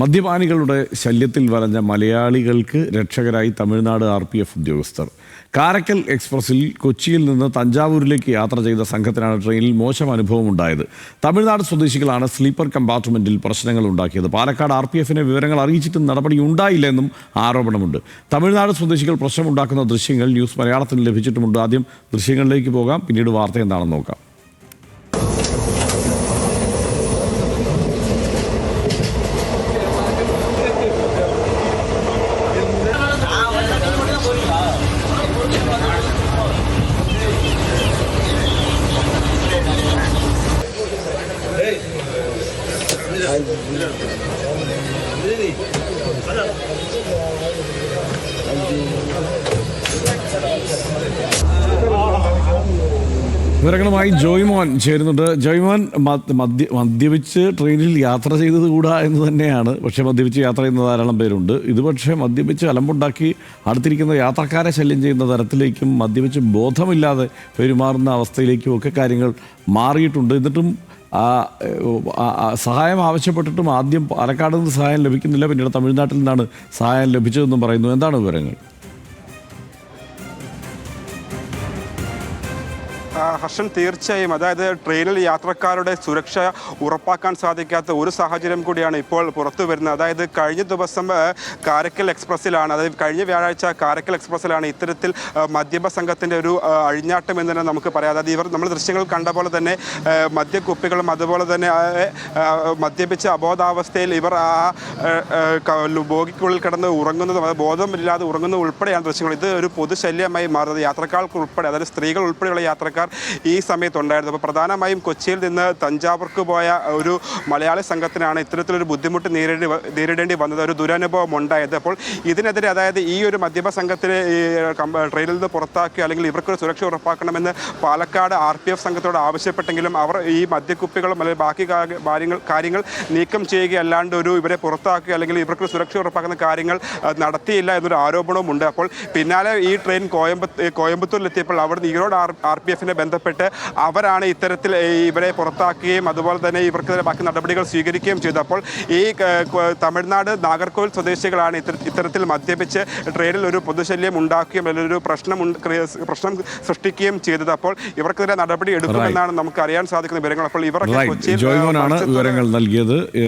മദ്യപാനികളുടെ ശല്യത്തിൽ വലഞ്ഞ മലയാളികൾക്ക് രക്ഷകരായി തമിഴ്നാട് ആർ പി എഫ് ഉദ്യോഗസ്ഥർ. കാരക്കൽ എക്സ്പ്രസിൽ കൊച്ചിയിൽ നിന്ന് തഞ്ചാവൂരിലേക്ക് യാത്ര ചെയ്ത സംഘത്തിനാണ് ട്രെയിനിൽ മോശം അനുഭവം ഉണ്ടായത് തമിഴ്നാട് സ്വദേശികളാണ് സ്ലീപ്പർ കമ്പാർട്ട്മെന്റിൽ പ്രശ്നങ്ങൾ ഉണ്ടാക്കിയത്. പാലക്കാട് ആർ പി എഫിനെ വിവരങ്ങൾ അറിയിച്ചിട്ടും നടപടി ഉണ്ടായില്ലെന്നും ആരോപണമുണ്ട്. തമിഴ്നാട് സ്വദേശികൾ പ്രശ്നമുണ്ടാക്കുന്ന ദൃശ്യങ്ങൾ ന്യൂസ് മലയാളത്തിൽ ലഭിച്ചിട്ടുമുണ്ട്. ആദ്യം ദൃശ്യങ്ങളിലേക്ക് പോകാം. പിന്നീട് വാർത്ത എന്താണെന്ന് നോക്കാം. വിവരങ്ങളുമായി ജോയ്മോൻ ചേരുന്നുണ്ട്. ജോയ്മോൻ മദ്- മദ്യ മദ്യപിച്ച് ട്രെയിനിൽ യാത്ര ചെയ്തത് കൂടാ എന്ന് തന്നെയാണ്. പക്ഷേ മദ്യപിച്ച് യാത്ര ചെയ്യുന്ന ധാരാളം പേരുണ്ട്. ഇത് പക്ഷേ മദ്യപിച്ച് അലമ്പുണ്ടാക്കി അടുത്തിരിക്കുന്ന യാത്രക്കാരെ ശല്യം ചെയ്യുന്ന തരത്തിലേക്കും മദ്യപിച്ച് ബോധമില്ലാതെ പെരുമാറുന്ന അവസ്ഥയിലേക്കും ഒക്കെ കാര്യങ്ങൾ മാറിയിട്ടുണ്ട്. എന്നിട്ടും സഹായം ആവശ്യപ്പെട്ടിട്ടും ആദ്യം പാലക്കാട് നിന്ന് സഹായം ലഭിക്കുന്നില്ല. പിന്നീട് തമിഴ്നാട്ടിൽ നിന്നാണ് സഹായം ലഭിച്ചതെന്നും പറയുന്നു. എന്താണ് വിവരങ്ങൾ? ഹർഷൻ തീർച്ചയായും. അതായത് ട്രെയിനിൽ യാത്രക്കാരുടെ സുരക്ഷ ഉറപ്പാക്കാൻ സാധിക്കാത്ത ഒരു സാഹചര്യം കൂടിയാണ് ഇപ്പോൾ പുറത്തു വരുന്നത്. അതായത് കഴിഞ്ഞ ദിവസം കാരക്കൽ എക്സ്പ്രസ്സിലാണ് അതായത് കഴിഞ്ഞ വ്യാഴാഴ്ച കാരക്കൽ എക്സ്പ്രസ്സിലാണ് ഇത്തരത്തിൽ മദ്യപ സംഘത്തിന്റെ ഒരു അഴിഞ്ഞാട്ടം എന്ന് തന്നെ നമുക്ക് പറയാം. അതായത് ഇവർ നമ്മൾ ദൃശ്യങ്ങൾ കണ്ട പോലെ തന്നെ മദ്യക്കുപ്പികളും അതുപോലെ തന്നെ മദ്യപിച്ച അബോധാവസ്ഥയിൽ ഇവർ ആ, ബോഗിക്കുള്ളിൽ കിടന്ന് ഉറങ്ങുന്നതും അത് ബോധമില്ലാതെ ഉറങ്ങുന്നതും ഉൾപ്പെടെയാണ് ദൃശ്യങ്ങൾ. ഇത് ഒരു പൊതുശല്യമായി മാറുന്നത്. യാത്രക്കാർക്ക് ഉൾപ്പെടെ അതായത് സ്ത്രീകൾ ഉൾപ്പെടെയുള്ള യാത്രക്കാർ ഈ സമയത്തുണ്ടായിരുന്നു അപ്പോൾ പ്രധാനമായും കൊച്ചിയിൽ നിന്ന് തഞ്ചാവൂർക്ക് പോയ ഒരു മലയാളി സംഘത്തിനാണ് ഇത്തരത്തിലൊരു ബുദ്ധിമുട്ട് നേരിടേണ്ടി നേരിടേണ്ടി വന്നത്. ഒരു ദുരനുഭവം ഉണ്ടായത് അപ്പോൾ ഇതിനെതിരെ അതായത് ഈ ഒരു മദ്യപ സംഘത്തിലെ ട്രെയിനിൽ നിന്ന് പുറത്താക്കി അല്ലെങ്കിൽ ഇവർക്കൊരു സുരക്ഷ ഉറപ്പാക്കണമെന്ന് പാലക്കാട് ആർ പി എഫ് സംഘത്തോട് ആവശ്യപ്പെട്ടെങ്കിലും അവർ ഈ മദ്യക്കുപ്പികളും അല്ലെങ്കിൽ ബാക്കി കാര്യങ്ങൾ കാര്യങ്ങൾ നീക്കം ചെയ്യുകയല്ലാണ്ട് ഒരു ഇവരെ പുറത്താക്കുക അല്ലെങ്കിൽ ഇവർക്ക് സുരക്ഷ ഉറപ്പാക്കുന്ന കാര്യങ്ങൾ നടത്തിയില്ല എന്നൊരു ആരോപണവും ഉണ്ട് അപ്പോൾ പിന്നാലെ ഈ ട്രെയിൻ കോയമ്പത്തൂർ കോയമ്പത്തൂരിലെത്തിയപ്പോൾ അവിടെ ഈറോഡ് ആർ ആർ പി എഫിനെ ബന്ധപ്പെട്ട് അവരാണ് ഇത്തരത്തിൽ ഇവരെ പുറത്താക്കുകയും അതുപോലെ തന്നെ ഇവർക്കെതിരെ ബാക്കി നടപടികൾ സ്വീകരിക്കുകയും ചെയ്തപ്പോൾ ഈ തമിഴ്നാട് നാഗർകോവിൽ സ്വദേശികളാണ് ഇത്തര- ഇത്തരത്തിൽ മദ്യപിച്ച് ട്രെയിനിൽ ഒരു പൊതുശല്യം ഉണ്ടാക്കുകയും അല്ലെങ്കിൽ ഒരു പ്രശ്നം പ്രശ്നം സൃഷ്ടിക്കുകയും ചെയ്തത്. അപ്പോൾ ഇവർക്കെതിരെ നടപടി എടുക്കുമെന്നാണ് നമുക്ക് അറിയാൻ സാധിക്കുന്ന വിവരങ്ങൾ. അപ്പോൾ ഇവരൊക്കെ കൊച്ചിയിൽ വിവരങ്ങൾ നൽകിയത്.